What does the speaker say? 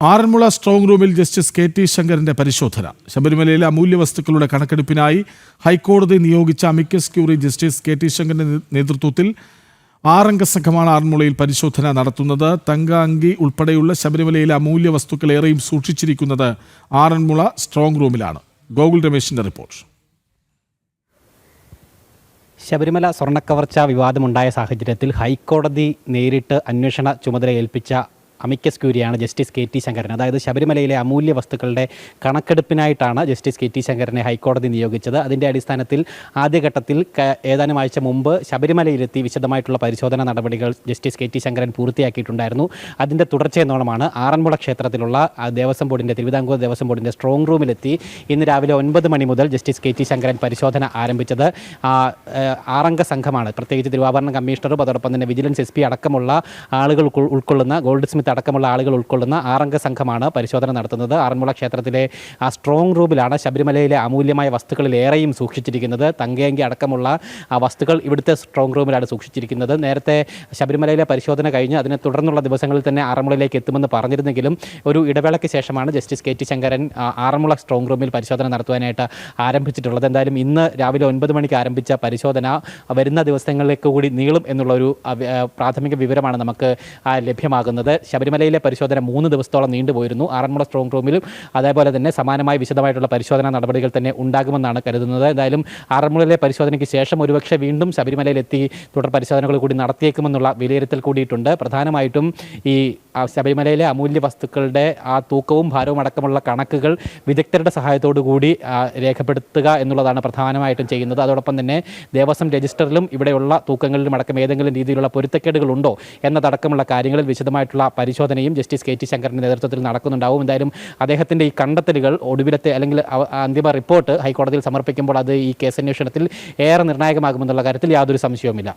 Aranmula strong റൂമിൽ justice K T ശങ്കറിന്റെ പരിശോധന. ശബരിമലയിലെ അമൂല്യ വസ്തുക്കളുടെ കണക്കെടുപ്പിനായി ഹൈക്കോടതി നിയോഗിച്ച amicus curiae justice K T ശങ്കറിന്റെ നേതൃത്വത്തിൽ ആറംഗ സംഘമാണ് ആറന്മുളയിൽ പരിശോധന നടത്തുന്നത്. തങ്ക അങ്കി ഉൾപ്പെടെയുള്ള ശബരിമലയിലെ അമൂല്യ വസ്തുക്കൾ ഏറെയും സൂക്ഷിച്ചിരിക്കുന്നത് ആറന്മുള സ്ട്രോങ് റൂമിലാണ് ഗോകുൽ രമേശിന്റെ റിപ്പോർട്ട് ശബരിമല സ്വർണക്കവർച്ച വിവാദമുണ്ടായ സാഹചര്യത്തിൽ ഹൈക്കോടതി നേരിട്ട് അന്വേഷണ ചുമതല ഏൽപ്പിച്ച അമിക്കസ് ക്യൂരിയാണ് ജസ്റ്റിസ് കെ ടി ശങ്കരൻ. അതായത് ശബരിമലയിലെ അമൂല്യ വസ്തുക്കളുടെ കണക്കെടുപ്പിനായിട്ടാണ് ജസ്റ്റിസ് കെ ടി ശങ്കരനെ ഹൈക്കോടതി നിയോഗിച്ചത്. അതിന്റെ അടിസ്ഥാനത്തിൽ ആദ്യഘട്ടത്തിൽ ഏതാനും ആഴ്ച മുമ്പ് ശബരിമലയിലെത്തി വിശദമായിട്ടുള്ള പരിശോധന നടപടികൾ ജസ്റ്റിസ് കെ ടി ശങ്കരൻ പൂർത്തിയാക്കിയിട്ടുണ്ടായിരുന്നു. അതിന്റെ തുടർച്ചയെന്നോണമാണ് ആറന്മുള ക്ഷേത്രത്തിലുള്ള ദേവസ്വം ബോർഡിന്റെ തിരുവിതാംകൂർ ദേവസ്വം ബോർഡിന്റെ സ്ട്രോങ് റൂമിലെത്തി ഇന്ന് രാവിലെ ഒൻപത് മണി മുതൽ ജസ്റ്റിസ് കെ ടി ശങ്കരൻ പരിശോധന ആരംഭിച്ചത്. ആറംഗ സംഘമാണ്. പ്രത്യേകിച്ച് തിരുവാഭരണ കമ്മീഷണറും അതോടൊപ്പം തന്നെ വിജിലൻസ് എസ് അടക്കമുള്ള ആളുകൾ ഉൾക്കൊള്ളുന്ന ഗോൾഡ് സ്മിത്ത് അടക്കമുള്ള ആളുകൾ ഉൾക്കൊള്ളുന്ന ആറംഗ സംഘമാണ് പരിശോധന നടത്തുന്നത്. ആറന്മുള ക്ഷേത്രത്തിലെ ആ സ്ട്രോങ് റൂമിലാണ് ശബരിമലയിലെ അമൂല്യമായ വസ്തുക്കളിലേറെയും സൂക്ഷിച്ചിരിക്കുന്നത്. തങ്കയങ്കി അടക്കമുള്ള ആ വസ്തുക്കൾ ഇവിടുത്തെ സ്ട്രോങ് റൂമിലാണ് സൂക്ഷിച്ചിരിക്കുന്നത്. നേരത്തെ ശബരിമലയിലെ പരിശോധന കഴിഞ്ഞ് അതിനെ തുടർന്നുള്ള ദിവസങ്ങളിൽ തന്നെ ആറന്മുളയിലേക്ക് എത്തുമെന്ന് പറഞ്ഞിരുന്നെങ്കിലും ഒരു ഇടവേളയ്ക്ക് ശേഷമാണ് justice K T Sankaran Aranmula strong റൂമിൽ പരിശോധന നടത്തുവാനായിട്ട് ആരംഭിച്ചിട്ടുള്ളത്. എന്തായാലും ഇന്ന് രാവിലെ ഒൻപത് മണിക്ക് ആരംഭിച്ച പരിശോധന വരുന്ന ദിവസങ്ങളിലേക്ക് കൂടി നീളും എന്നുള്ള ഒരു പ്രാഥമിക വിവരമാണ് നമുക്ക് ലഭ്യമാകുന്നത്. ശബരിമലയിലെ പരിശോധന മൂന്ന് ദിവസത്തോളം നീണ്ടുപോയിരുന്നു. ആറന്മുള സ്ട്രോങ് റൂമിലും അതേപോലെ തന്നെ സമാനമായ വിശദമായിട്ടുള്ള പരിശോധനാ നടപടികൾ തന്നെ ഉണ്ടാകുമെന്നാണ് കരുതുന്നത്. എന്തായാലും ആറന്മുളയിലെ പരിശോധനയ്ക്ക് ശേഷം ഒരുപക്ഷെ വീണ്ടും ശബരിമലയിലെത്തി തുടർ പരിശോധനകൾ കൂടി നടത്തിയേക്കുമെന്നുള്ള വിലയിരുത്തൽ കൂടിയിട്ടുണ്ട്. പ്രധാനമായിട്ടും ഈ ശബരിമലയിലെ അമൂല്യ വസ്തുക്കളുടെ ആ തൂക്കവും ഭാരവും അടക്കമുള്ള കണക്കുകൾ വിദഗ്ധരുടെ സഹായത്തോടു കൂടി രേഖപ്പെടുത്തുക എന്നുള്ളതാണ് പ്രധാനമായിട്ടും ചെയ്യുന്നത്. അതോടൊപ്പം തന്നെ ദേവസ്വം രജിസ്റ്ററിലും ഇവിടെയുള്ള തൂക്കങ്ങളിലും അടക്കം ഏതെങ്കിലും രീതിയിലുള്ള പൊരുത്തക്കേടുകളുണ്ടോ എന്നതടക്കമുള്ള കാര്യങ്ങളിൽ വിശദമായിട്ടുള്ള പരിശോധനയും ജസ്റ്റിസ് കെ ടി ശങ്കറിന്റെ നേതൃത്വത്തിൽ നടക്കുന്നുണ്ടാവും. എന്തായാലും അദ്ദേഹത്തിന്റെ ഈ കണ്ടെത്തലുകൾ ഒടുവിലത്തെ അല്ലെങ്കിൽ അന്തിമ റിപ്പോർട്ട് ഹൈക്കോടതിയിൽ സമർപ്പിക്കുമ്പോൾ അത് ഈ കേസന്വേഷണത്തിൽ ഏറെ നിർണായകമാകുമെന്നുള്ള കാര്യത്തിൽ യാതൊരു സംശയവുമില്ല.